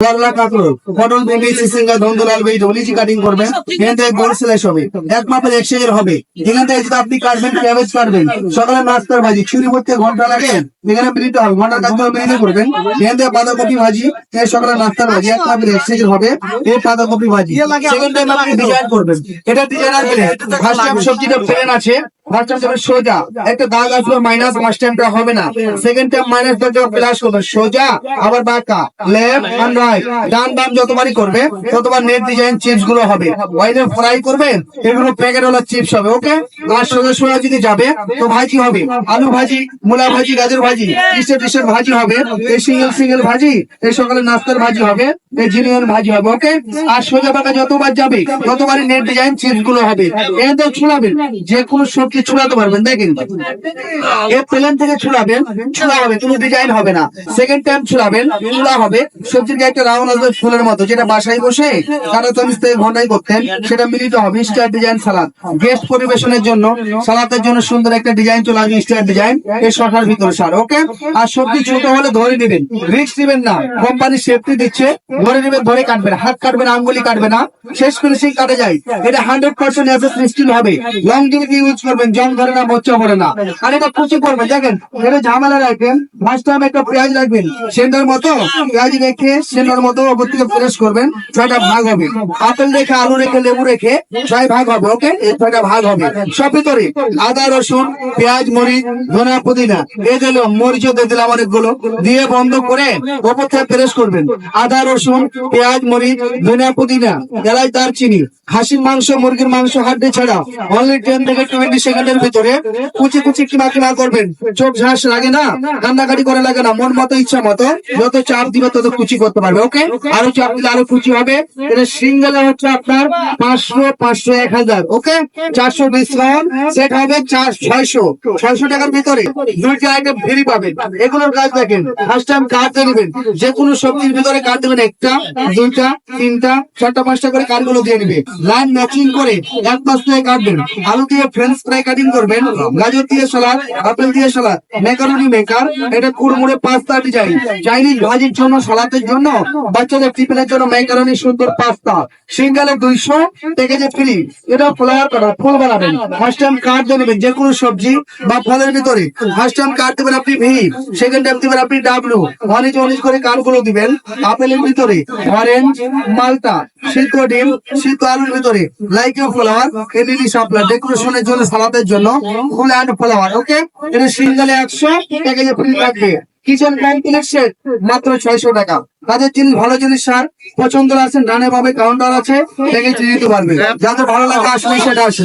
লাল্লা কাপড় ভাজি ছুরি করতে ঘণ্টা লাগে, এখানে মিনিট করবেন। এখান থেকে বাঁধাকপি ভাজি এই সকালে নাস্তার ভাজি, এক মাপের এক হবে বাঁধাকপি ভাজি। সেকেন্ড টাইম আপনি ডিজাইন করবেন। এটা ডিজাইন আছে। সোজা আবার যতবারই করবে, ততবার নেট ডিজাইন চিপসগুলো হবে। ফ্রাই এগুলো প্যাকেট ওলা চিপস হবে ওকে সোজা যদি যাবে, তো ভাজি হবে। আলু ভাজি, মূলা ভাজি, গাজর ভাজি ভাজি হবে সিঙ্গেল সিঙ্গেল ভাজি, এই সকালে নাস্তার ভাজি হবে। এই জিনিয়ন ভাজি হবে ওকে আর সোজা বাঁকা যতবার যাবে ততবারই নেট ডিজাইন চিপসগুলো হবে এতে ছুড়াবেন যে কোনো সবজি ছুড়াতে পারবেন দেখেন এ প্লেন থেকে ছুড়াবেন ছুড়া হবে কোনো ডিজাইন হবে না। সেকেন্ড টাইম ছুড়াবেন ছুড়া হবে। সবজির গায়ে একটা রাউন্ড আসবে ফুলের মতো যেটা বাসায় বসে কারও তমিজ থেকে ঘন্টায় করতেন সেটা মিলিত হবে স্টার ডিজাইন সালাদ। গেস্ট পরিবেশনের জন্য সালাদের জন্য সুন্দর একটা ডিজাইন চলে আসবে স্টার ডিজাইন এই শশার ভিতরে সার ওকে আর সবজি ছোট হলে ধরে নেবেন রিক্স নেবেন না। কোম্পানি সেফটি দিচ্ছে ধরে নেবেন ধরে কাটবেন হাত কাটবেন আঙ্গুলি কাটবে না। শেষ ফিনিশিং কাটে যায়। এটা হান্ড্রেড পার্সেন্ট হবে। লং ডিউটি ইউজ করবেন? জং ধরে না, মোচা পড়ে না। আর এটা কুচি করবেন, দেখেন, এটা ঝামেলা রাখবেন। ফার্স্ট টাইম একটা পেঁয়াজ রাখবেন সেন্টার মতো, পেঁয়াজ রেখে সেন্টার মতো ওপর থেকে প্রেস করবেন, ছয়টা ভাগ হবে। আপেল রেখে, আলু রেখে, লেবু রেখে ছয় ভাগ হবে, ওকে? এই ছয়টা ভাগ হবে। সব ভিতরে আদা, রসুন, পেঁয়াজ, মরিচ, ধনিয়া পুদিনা, এই দিল মরিচও দিয়ে দিলাম অনেকগুলো, দিয়ে বন্ধ করে ওপর থেকে প্রেস করবেন। আদা, রসুন পেঁয়াজ, মরিচ, ধনিয়া পুদিনা এলাই দারচিনি, খাসির মাংস, মুরগির মাংস, হাড্ডি ছাড়া অনলি টেন থেকে টোয়েন্টি সেকেন্ডের ভিতরে কুচি কুচি কিমা কিমা করবেন। চোখ ঝাঁস লাগে না? কান্নাকাটি করে লাগে না। মন মতো, ইচ্ছা মতো, যত চাপ দিবে তত কুচি করতে পারবে ওকে আরও চাপ দিলে আরও কুচি হবে। এটা সিঙ্গেলে হচ্ছে আপনার পাঁচশো পাঁচশো এক হাজার ওকে চারশো ডিসকাউন্ট, সেট হবে চার, ছয়শো। ছয়শো টাকার ভিতরে দুইটা আইটেম ফ্রি পাবেন। এগুলোর কাজ দেখেন। ফার্স্ট টাইম কার্ড দিয়ে নেবেন যে কোনো সবজির ভিতরে কার্ড দেবেন একটা, দুইটা, তিনটা, চারটা, পাঁচটা করে দিয়ে লাইন ম্যাচিং করে এক থেকে কাটবেন আলু দিয়ে ফ্রেঞ্চ ফ্রাই কাটিং করবেন, গাজর দিয়ে সালাদ আপেল দিয়ে সালাদ মেকার এটা কুড়মুড়ে পাস্তা ডিজাইন চাইনিজ ভাজির জন্য সালাদের জন্য, বাচ্চাদের টিফিনের জন্য সুন্দর পাস্তা সিঙ্গালে দুইশো প্যাকেজে ফ্রি এটা ফ্লাওয়ার ফুল বানাবেন। ফার্স্ট টাইম কার্ড দিয়ে নেবেন যে কোনো সবজি বা ফলের ভিতরে। ফার্স্ট টাইম কার্ড দেবেন আপনি ভি সেকেন্ড টাইম দিবেন আপনি ডাব্লু অনেক অনেক করে কার্ডগুলো দিবেন, আপেলের ভিতরে। অরেঞ্জ, মালটা সিদ্ধ ডিম সিদ্ধ আলুর ভিতরে লাইক ফ্লাওয়ার এলইডি সাপ্লাই ডেকোরেশনের জন্য, সালাদের জন্য, ফুল অ্যান্ড ফ্লাওয়ার ওকে এটা সিঙ্গেলে একশো প্যাকেজে ফ্রি থাকবে। কিচেন কমপ্লিট সেট মাত্র ছয়শো টাকা। তাদের জিনিস, ভালো জিনিস স্যার পছন্দ আছেন ডানে পাবে কাউন্টার আছে প্যাকেজ নিতে পারবে। যাদের ভালো লাগে আসবে সেটা আসবে